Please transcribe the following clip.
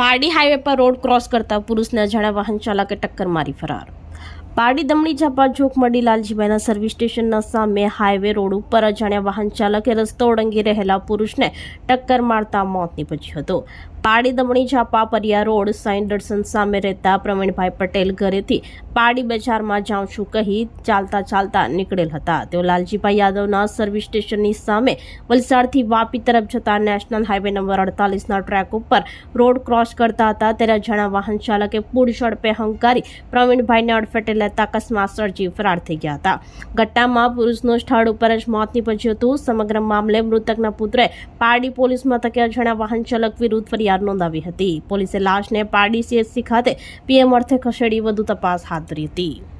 Pardi highway પર road cross કરતા પુરુષને અજાણ્યા વાહન ચાલકે ટક્કર મારી ફરાર. પારડી દમણી ઝાપા જોખમડી લાલજીભાઈના સર્વિસ સ્ટેશનના સામે હાઈવે રોડ ઉપર અજાણ્યા વાહન ચાલકે રસ્તો ઓળંગી રહેલા પુરુષને ટક્કર મારતા મોત નીપજ્યું હતું. પારડી દમણી ઝાપા પરિયા રોડ સાઈન દર્શન સામે રહેતા પ્રવીણભાઈ પટેલ ઘરેથી પાડી બજારમાં જાઉં છું કહી ચાલતા ચાલતા નીકળેલ હતા. તેઓ લાલજીભાઈ યાદવના સર્વિસ સ્ટેશનની સામે વલસાડથી વાપી તરફ જતા નેશનલ હાઈવે નંબર અડતાલીસના ટ્રેક ઉપર રોડ ક્રોસ કરતા હતા. ત્યારે જણા વાહન ચાલકે પૂર ઝડપે હંકારી પ્રવીણભાઈને અડફેટે લેતા અકસ્માત સર્જી ફરાર થઈ ગયા હતા. ઘટનામાં પુરુષનું સ્થળ ઉપર જ મોત નીપજ્યું હતું. સમગ્ર મામલે મૃતકના પુત્રે પારડી પોલીસ મથકે અજાણ્યા વાહન ચાલક વિરુદ્ધ ફરિયાદ નોંધાવી હતી. પોલીસે લાશને પારડી સીએચસી ખાતે પીએમ અર્થે ખસેડી વધુ તપાસ હાથ ધરી હતી.